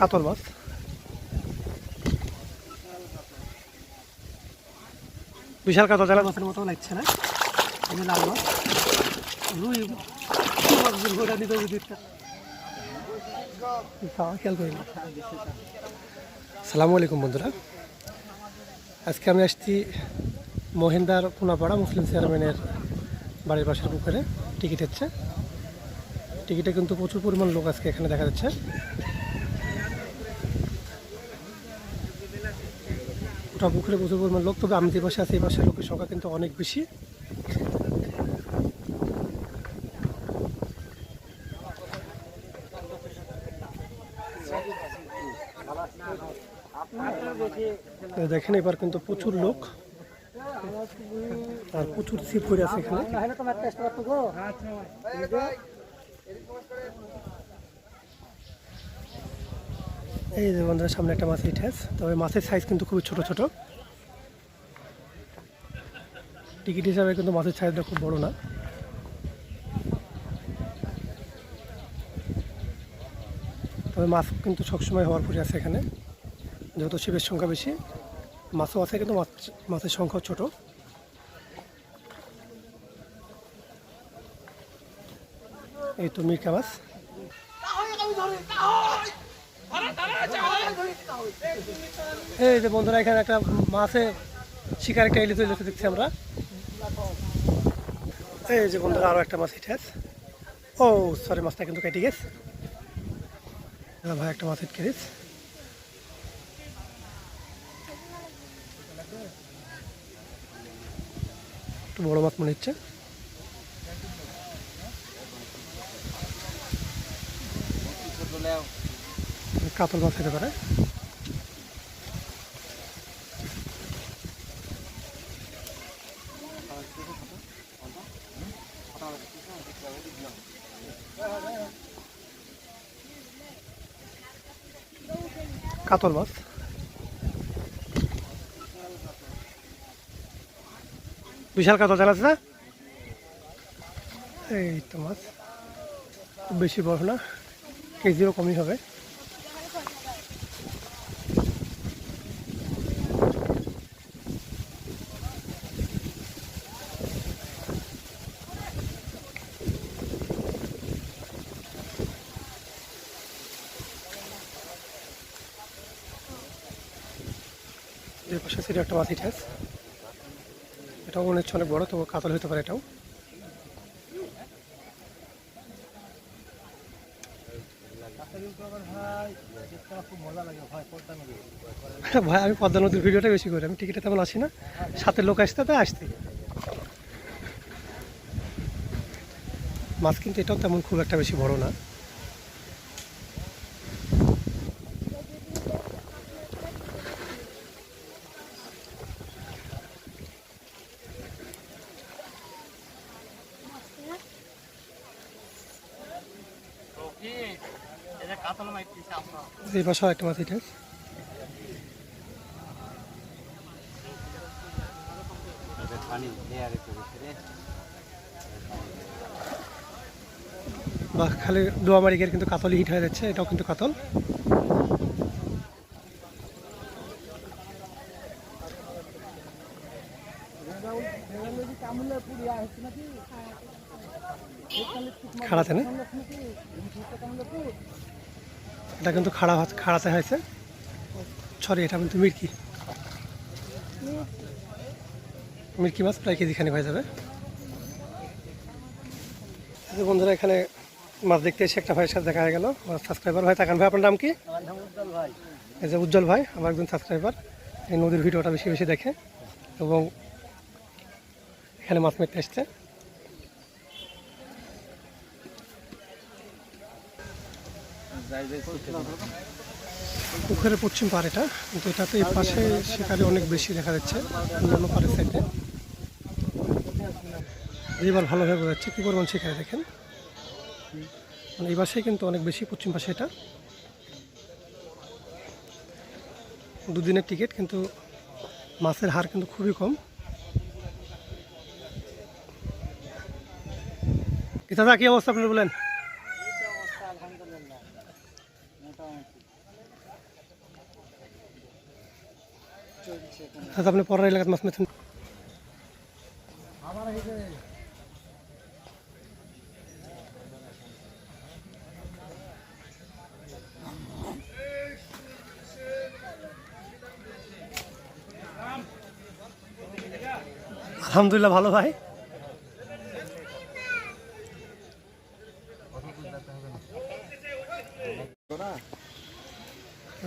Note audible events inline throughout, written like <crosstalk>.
কাতল মাছ। বিশাল কাতল জানা মাছের মতো লাগছে না? যে লাল মাছ। রুই সালামু আলাইকুম বন্ধুরা। আজকে আমি আসছি মহিন্দার পুনাপাড়া মুসলিম চেয়ারম্যানের বাড়ির পাশের পুকুরে। টিকিট হচ্ছে। টিকিটে কিন্তু প্রচুর পরিমাণ লোক আজকে এখানে দেখা যাচ্ছে। ওটা পুকুরে প্রচুর পরিমাণ লোক তবে আমি যে পাশে আছি, এই পাশের লোকের সংখ্যা কিন্তু অনেক বেশি। দেখেন, এবার কিন্তু প্রচুর লোক। আর প্রচুর ছিপ পড়ে আছে এখানে। এই যে বন্ধুরা, সামনে একটা মাছের ইঠাস তবে মাছের সাইজ কিন্তু খুবই ছোট ছোট। টিকিট হিসাবে কিন্তু মাছের সাইজটা খুব বড় না। তবে মাছ কিন্তু সবসময় হওয়ার পরে আছে এখানে। যেহেতু শিবের সংখ্যা বেশি, মাছও আছে কিন্তু মাছ, মাছের সংখ্যা ছোট। এই তো মিরকা মাছ। এই যে বন্ধুরা, এখানে একটা মাছে শিকার একটা এলিতে এলিতে দেখছি আমরা। এই যে বন্ধুরা, আরও একটা মাছ হিটে আছে ও সরি মাছটা কিন্তু কেটে গেছে। ভাই, একটা মাছ হিট কেড়েছে একটু বড় মাছ মনে হচ্ছে। কাতল মাছ হতে পারে। কাতল মাছ। বিশাল কাতল জাল আছে না? এই তো মাছ। বেশি বড় না কেজিও কমই হবে। পাশে ছিল একটা মাছি ঠেস। এটাও মনে হচ্ছে অনেক বড় তো কাতল হতে পারে এটাও। <laughs> ভাই, আমি পদ্মা নদীর ভিডিওটা বেশি করি, আমি টিকিটে তেমন আসি না। সাথে লোক আসতে তাই আসতে মাছ কিন্তু এটাও তেমন খুব একটা বেশি বড় না। এই পাশেও একটা মাছ এটা বা খালি দোয়ামারিকের কিন্তু কাতল হিট হয়ে যাচ্ছে, এটাও কিন্তু কাতল। খাড়াতে না? এটা কিন্তু খাড়া খাড়াতে হয়েছে। সরি, এটা কিন্তু মির্কি। মির্কি মাছ প্রায় কেজি খানি হয়ে যাবে। বন্ধুরা, এখানে মাছ দেখতে এসে একটা ভাইয়ের সাথে দেখা হয়ে গেল। আমার সাবস্ক্রাইবার ভাই, তাকান ভাই, আপনার নাম কি? এই যে উজ্জ্বল ভাই, আমার একজন সাবস্ক্রাইবার এই নদীর ভিডিওটা বেশি বেশি দেখে এবং এখানে মাছ মারতে এসছে। পুকুরের পশ্চিম পার এটা কিন্তু এটাতে পাশে শিকারি অনেক বেশি দেখা যাচ্ছে, অন্যান্য পাড়ের সাইডে এবার ভালোভাবে বোঝা যাচ্ছে কী পরিমাণ শিকারি দেখেন। মানে এই পাশে কিন্তু অনেক বেশি পশ্চিম পাশে এটা। দুদিনের টিকিট, কিন্তু মাছের হার কিন্তু খুবই কম। দাদা, কি অবস্থা আপনি বলেন? দাদা আপনি পরের এলাকাত মাছ মেছেন আলহামদুলিল্লাহ ভালো ভাই।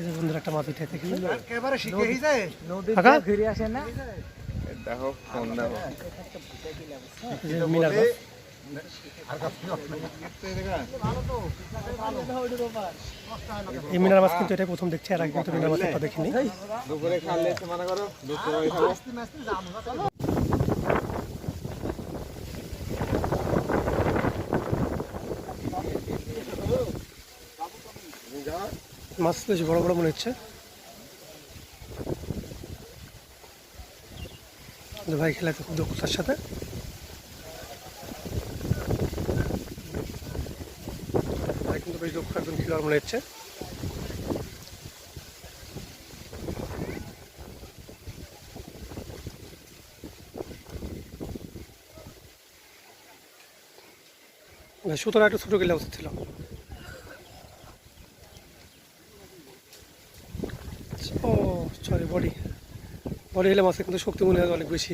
যে বন্ধুরা একটা মাছ উঠে থেকে একেবারে শিখে যায়। কাকা? ফিরে আসে না? দেখো ফোন দেখো মিনার মাছ। এই মিনার মাছ কিন্তু এটা প্রথম দেখছি আর আগে কিন্তু মিনার মাছ দেখিনি। দুপুরে খালে মনে করো? মাছ বেশ বড় বড় মনে হচ্ছে। ভাই খেলাতে খুব দক্ষতার সাথে। ভাই কিন্তু বেশ দক্ষ একজন খেলোয়াড় মনে হচ্ছে। সুতরাং একটু ছোটো গেলে উচিত ছিল ও সরি বডি বডি হলে মাছের কিন্তু শক্তি মনে হয় অনেক বেশি।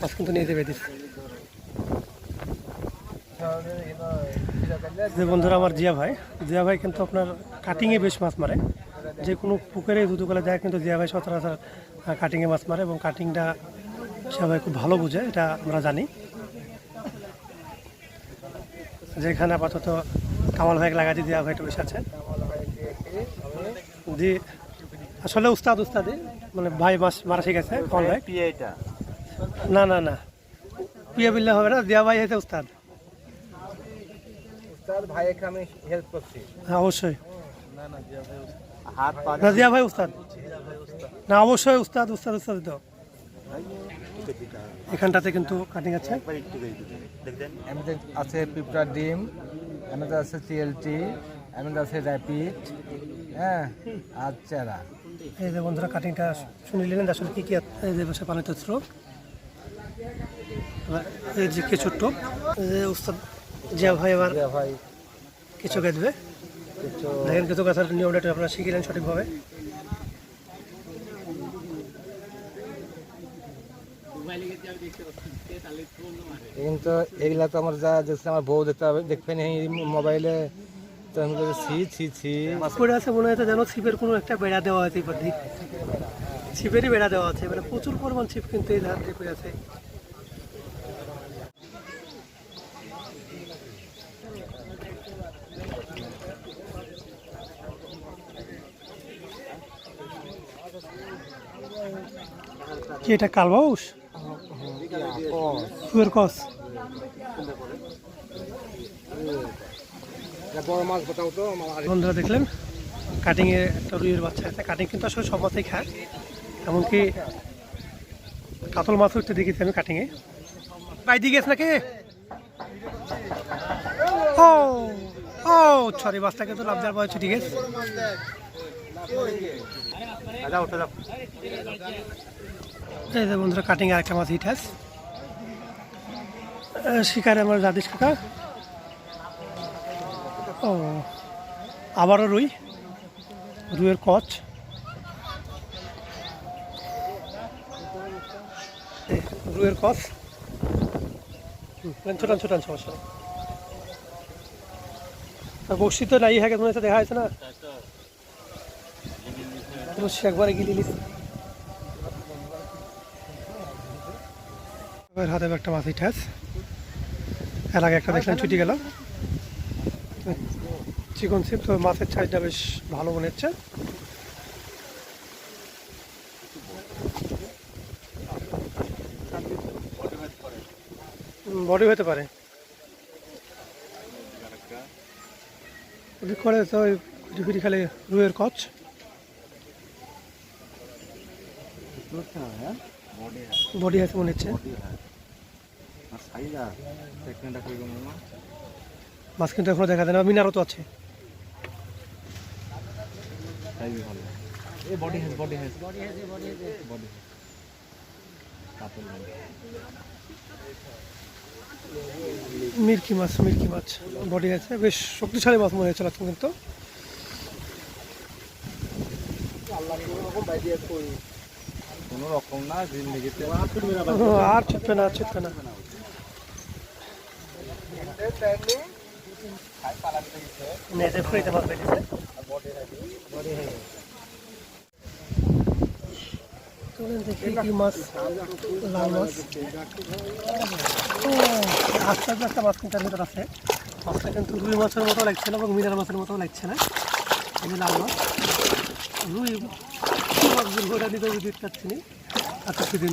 মাছ কিন্তু নিয়ে যে বন্ধুরা, আমার জিয়া ভাই জিয়া ভাই কিন্তু আপনার কাটিংয়ে বেশ মাছ মারে। যে কোনো পুকুরে, দুদুকলে যায় কিন্তু জিয়া ভাই সচরাচর কাটিংয়ে মাছ মারে এবং কাটিংটা সবাই খুব ভালো বুঝে, এটা আমরা জানি। যেখানে আপাতত কামাল ভাইকে লাগাতে জিয়া ভাই একটু বেশি আছে। জি আসলে উস্তাদ উস্তাদে মানে ভাই মাস মারা শিখেছে কল ভাই? না না না। পিয়া বিল্লা হবে না দিয়া ভাই হয়েছে উস্তাদ। আমি হেল্প করছি। হ্যাঁ অবশ্যই। হাত পা না দিয়া। ভাই উস্তাদ। না অবশ্যই উস্তাদ উস্তাদ উস্তাদ তো এখানটাতে কিন্তু কাটিং আছে। আছে পিঁপড়ার ডিম এমনিতে আছে সিএলটি এমনিতে আছে র্যাপিড হ্যাঁ আর চেরা। এই যে বন্ধুরা কাটিংটা শুনে নিলেন আসলে কী কী? এই যে বসে পানিতে স্রোত এই যে কিছু টোপ যে উস্তাদ জিয়া ভাই আবার ভাই। কিছু গেঁথবে দেখেন কিছু গাছের নিয়মটা আপনারা শিখিলেন সঠিকভাবে। কিন্তু এগুলা তো আমার যা দেখছি আমার বউ দেখতে হবে দেখবে না এই মোবাইলে তো আমি বলি, ছি ছি ছি। পড়ে আছে মনে হচ্ছে যেন ছিপের কোনো একটা বেড়া দেওয়া আছে পদ্ধতি ছিপেরই বেড়া দেওয়া আছে মানে প্রচুর পরিমাণ ছিপ কিন্তু এই ধার দিয়ে আছে। কি এটা কালবাউস? ফুয়ের কস বড় মাছ কোথাও তো আমার বন্ধুরা দেখলেন কাটিংয়ে একটা রুইয়ের বাচ্চা আছে। কাটিং কিন্তু আসলে সব মাছই খায়। এমনকি কাতল মাছ উঠতে দেখেছি আমি কাটিংয়ে পাই দিয়ে গেছ নাকি? ও ও সরি মাছটাকে তো লাভ দেওয়ার পরে ছুটি গেছে এই যে বন্ধুরা কাটিং আর একটা মাছ হিট আছে শিকারে আমার রাধেশ কাকা। ও আবারও রুই রুইয়ের কচ। এই, রুইয়ের কচ। ছোটান সমস্যা নেই। আর বসি তো নাই হ্যাঁ তোমার দেখা হয়েছে না। বসি একবারে নিস এবার হাতে একটা মাছ এর আগে একটা দেখলাম ছুটি গেল। চিকন সিপ তো মাছের সাইজটা বেশ ভালো মনে হচ্ছে। বডি হতে পারে। করে তো খুঁটি খালি রুয়ের কচ। বডি আছে মনে হচ্ছে। মাছ কিন্তু এখনও দেখা যায় না মিনারও তো আছে। এই বডি হেজ বডি হেজ মির্কি মাছ মির্কি মাছ বডি আছে। বেশ শক্তিশালী মাছ মনে হচ্ছে লাগছে কিন্তু। কোনো রকম না জিন্দগিতে আর ছুটবে না আর ছুটবে না। নেটে ফ্রিতে মাছ, লাল মাছ। মাছ কিন্তু ভিতর আছে। মাছটা কিন্তু রুই মাছের মতো লাগছে না, এবং মিনার মাছের মতো লাগছে না। এই লাল মাছ। রুই কি মাছ বলব ওটা নিতে দিতে পারছি না। আচ্ছা সেদিন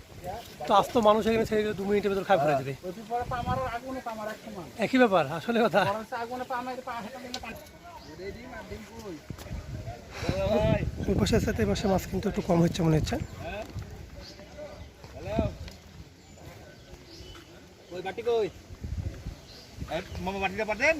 তো আস্ত মানুষ এখানে ছেড়ে দিলে দু মিনিটের ভেতর খাই ফেলে দেবে একই ব্যাপার, আসলে কথা। পাশের সাথে পাশে মাছ কিন্তু একটু কম হচ্ছে মনে হচ্ছে। মামা বাটিটা পাতেন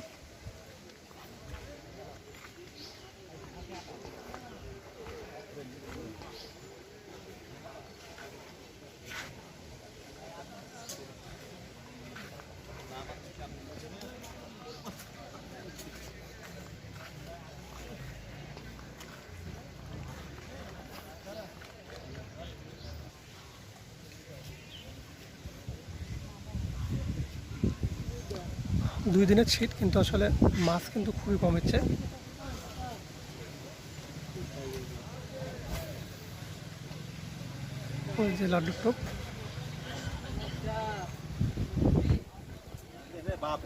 দুই দিনের ছিট কিন্তু আসলে মাছ কিন্তু খুবই কম হচ্ছে। যে লাড্ডুর টোপ। বাপ